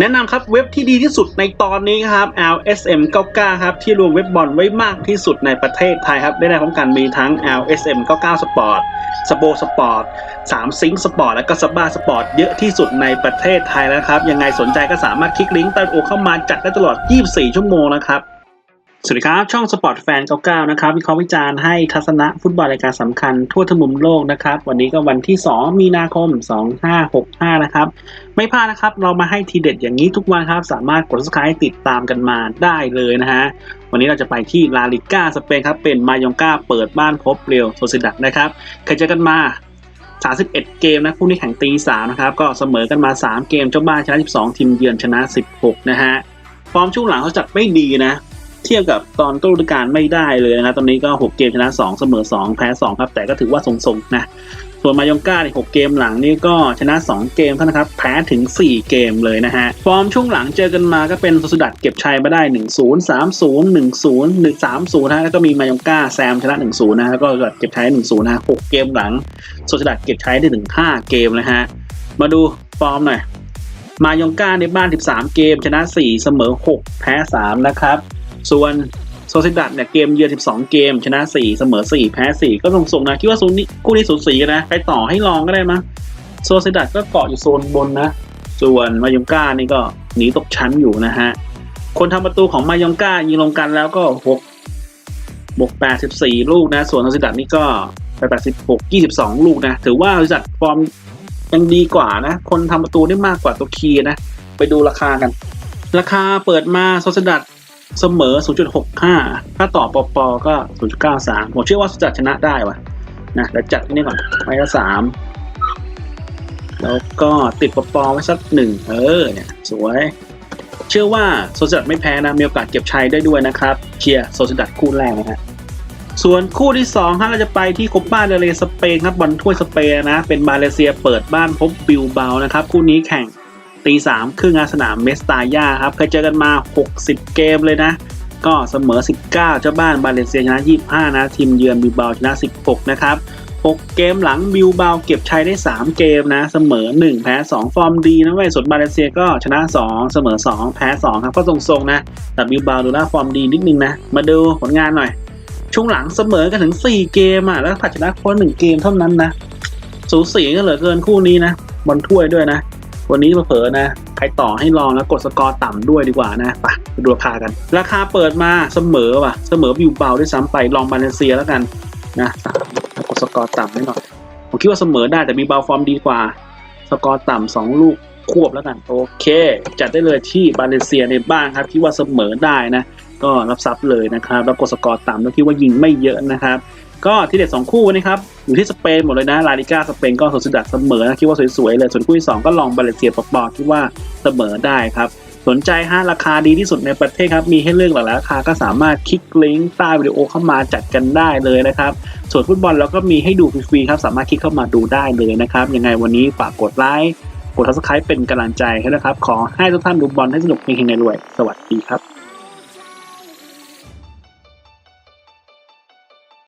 แนะนำครับเว็บที่ดีที่สุดในตอนนี้ครับ LSM 99ครับที่รวมเว็บบอลไว้มากที่สุดในประเทศไทยครับได้ในพร้อมกันมีทั้ง LSM 99 Sport สโปสปอร์ต3ซิงสปอร์ตและก็สบ้าสปอร์ตเยอะที่สุดในประเทศไทยแล้วครับ ยังไงสนใจก็สามารถคลิกลิงก์ใต้โอเข้ามาจัดได้ตลอด 24 ชั่วโมงนะครับ สวัสดีครับ ช่องสปอร์ตแฟน99นะครับวิเคราะห์วิจารณ์ให้ทัศนะฟุตบอลรายการสำคัญทั่วทั้งมุมโลกนะครับ วันนี้ก็วันที่ 2 มีนาคม 2565 นะครับ ไม่พลาดนะครับ เรามาให้ทีเด็ดอย่างนี้ทุกวันครับ สามารถกด subscribe ติดตามกันมาได้เลยนะฮะ วันนี้เราจะไปที่ลาลิก้าสเปนครับ เป็นมายองกาเปิดบ้านพบเรียวโซซิดัดนะครับเคยเจอกันมา31 เกมนะคู่นี้แข่งตี3นะครับก็เสมอกันมา 3 เกมเจ้าบ้านชนะ 12 ทีมเยือนชนะ 16 นะฮะฟอร์มช่วงหลังเขาจัดไม่ดีนะ เทียบกับตอนต้นฤดูกาลไม่ได้เลยนะครับ ตอนนี้ก็ 6 เกมชนะ 2 เสมอ 2 แพ้ 2 ครับ แต่ก็ถือว่าทรงๆนะ ส่วนมายองก้าใน6เกมหลังนี่ก็ชนะ 2 เกมเท่านั้นครับ แพ้ถึง 4 เกมเลยนะฮะ ฟอร์มช่วงหลังเจอกันมาก็เป็นโซสดัดเก็บชัยมาได้ 1 0 3 0 1 0 1 3 0นะฮะแล้วก็มีมายองก้าแซมชนะ 1 0นะฮะแล้วก็โซสดัดเก็บชัย1 0นะฮะ6เกมหลังโซสดัดเก็บชัยได้ถึง 5 เกมนะฮะ มาดูฟอร์มหน่อย มายองก้าในบ้าน 13 เกม ชนะ 4 เสมอ 6 แพ้ 3 นะครับ ส่วนโซซิดัดเนี่ยเกมเยือน 12 เกม ชนะ 4 เสมอ 4 แพ้ 4 ก็ทรงๆนะคิดว่าซนนี้คู่นี้สูสีกันนะ ไปต่อให้ลองก็ได้มั้งโซซิดัดก็เกาะอยู่โซนบนนะ ส่วนมายองก้านี่ก็หนีตกชั้นอยู่นะฮะ คนทำประตูของมายองก้ายิงลงกันแล้วก็ 6 บวก 84 ลูกนะ ส่วนโซซิดัดนี่ก็ไป86 22 ลูกนะ ถือว่าโซซิดัดฟอร์มยังดีกว่านะ คนทำประตูได้มากกว่าตัวคีนะ ไปดูราคากัน ราคาเปิดมาโซซิดัด เสมอ 0.65 ถ้าต่อปอปอก็ 0.93 ผมเชื่อว่าจะชนะได้ว่ะนะเดี๋ยวจัดที่นี่ก่อนไว้ละสามแล้วก็ติดปอปอไว้สักหนึ่งเออเนี่ยสวย เชื่อว่าโซซิดัดไม่แพ้นะ มีโอกาสเก็บชัยได้ด้วยนะครับเชียร์โซซิดัดคู่แรกนะฮะส่วนคู่ที่2ฮะเราจะไปที่โคปาเดเรสเปนครับบอลถ้วยสเปนนะ เป็นมาเลเซียเปิดบ้านพบบิลเบานะครับ คู่นี้แข่ง ตีสามครึ่งอาสนามเมสตาย่าครับเคยเจอกันมา 60 เกมเลยนะ ก็เสมอ 19 เจ้าบ้านบาเลเซียชนะ 25 นะ ทีมเยือนบิลเบาชนะ 16 นะครับ 6 เกมหลังบิลเบาเก็บชัยได้ 3 เกมนะ เสมอ 1 แพ้ 2 ฟอร์มดีนะเว้ยส่วนบาเลเซียก็ชนะ 2 เสมอ 2 แพ้ 2 ครับก็ทรงๆนะ แต่บิลเบาดูน่าฟอร์มดีนิดนึงนะ มาดูผลงานหน่อย ช่วงหลังเสมอกันถึง 4 เกมอะแล้วผัดชนะเพ้หนึ่งเกมเท่านั้นนะสูสีกันเหลือเกินคู่นี้นะบอลถ้วยด้วยนะ วันนี้เผลอนะใครต่อให้ลองแล้วกดสกอร์ต่ำด้วยดีกว่านะไปไปดูราคากัน ราคาเปิดมาเสมอว่ะ เสมอบิวเบาด้วยซ้ำไปลองบาเลเซียแล้วกันนะกดสกอร์ต่ำให้หน่อยผมคิดว่าเสมอได้แต่บิวเบาฟอร์มดีกว่า สกอร์ต่ำสองลูกควบแล้วกันโอเค จัดได้เลยที่บาเลเซียในบ้านครับคิดว่าเสมอได้นะ ก็รับทรัพย์เลยนะครับแล้วกดสกอร์ต่ำแล้วคิดว่ายิงไม่เยอะนะครับ ก็ที่เด็ดสองคู่นะครับอยู่ที่สเปนหมดเลยนะลาลิก้าสเปนก็สดสดัดเสมอนะคิดว่าสวยๆเลยส่วนคู่ที่สองก็ลองบาเลเซียปปอคิดว่าเสมอได้ครับสนใจฮะราคาดีที่สุดในประเทศครับ มีให้เลือกหลายราคาก็สามารถคลิกลิงก์ใต้วิดีโอเข้ามาจัดกันได้เลยนะครับ ส่วนฟุตบอลเราก็มีให้ดูฟรีๆครับ สามารถคลิกเข้ามาดูได้เลยนะครับ ยังไงวันนี้ฝากกดไลค์กด subscribe เป็นกำลังใจให้นะครับ ขอให้ทุกท่านดูบอลให้สนุกเฮงๆในรวย สวัสดีครับ